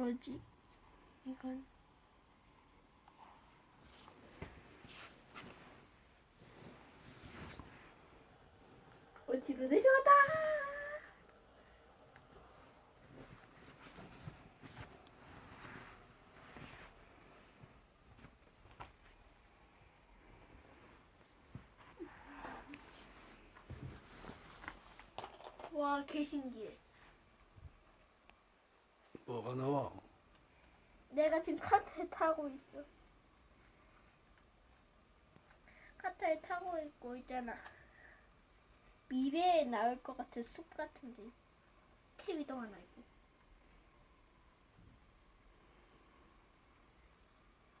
뭐지? 이건 어디로 내려가다. 와, 개신기해. 뭐가 나와? 내가 지금 카트에 타고 있어. 카트에 타고 있고 있잖아. 미래에 나올 것 같은 숲 같은 게 있어. 캐비도 하나 있고.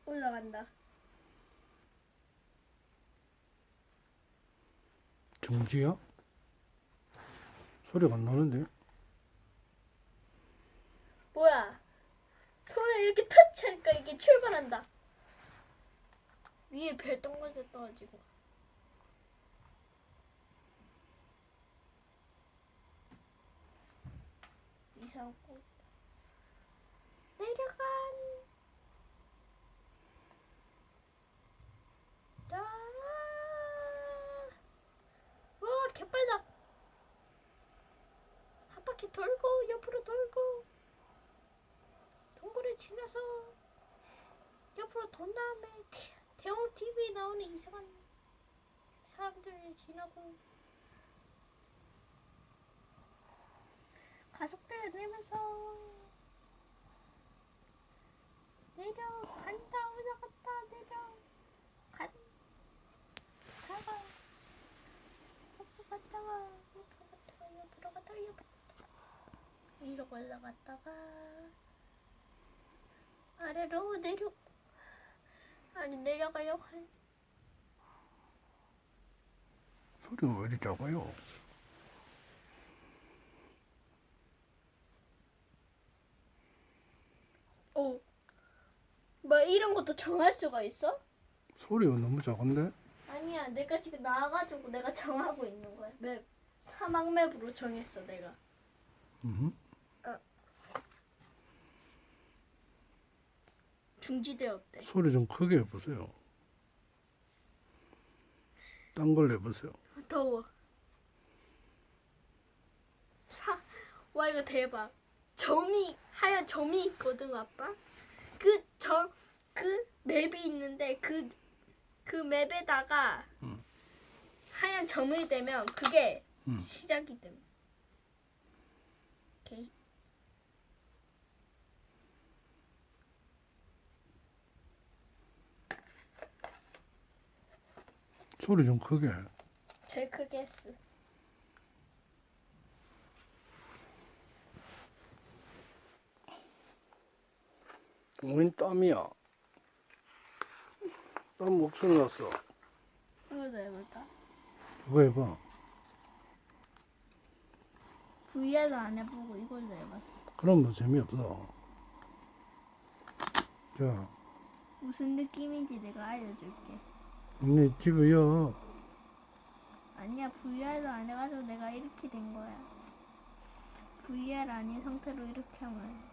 올라간다. 정지야? 소리가 안 나는데? 뭐야? 손을 이렇게 터치하니까 이게 출발한다. 위에 별 동그랗게 떠가지고. 이상한 거. 내려간. 자. 와, 개빨다. 한 바퀴 돌고 옆으로 돌고. 지나서 옆으로 돈 다음에 티- 대형 TV에 나오는 이상한 사람들을 지나고 가속도를 내면서 내려 간다 올라갔다 내려 간 가가 옆으로 갔다가 옆으로 갔다가 옆으로 갔다가 옆으로 갔다가 이러고 올라갔다가 아래로 내려 아니 내려가요 소리가 왜 이리 작아요? 어. 뭐 이런 것도 정할 수가 있어? 소리가 너무 작은데? 아니야 내가 지금 나와가지고 내가 정하고 있는 거야 맵 사막 맵으로 정했어 내가 음. 어때? 소리 좀 크게 해보세요. 딴 걸 내보세요. 더워 사, 와 이거 대박 점이 하얀 점이 있거든 아빠 그 점 그 맵이 있는데 그 그 맵에다가 음. 하얀 점이 되면 그게 음. 시작이 됨. 오케이. 소리 좀 크게 해. 제일 크게 했어. 웬 땀이야? 땀 목소리 났어. 이거도 해볼까? 그거 해봐. VR도 안 해보고 이걸로 해봤어. 그럼 뭐 재미없어. 자, 무슨 느낌인지 내가 알려줄게. 언니 집에요. 아니야, VR도 안 해가지고 내가 이렇게 된 거야. VR 아닌 상태로 이렇게 하면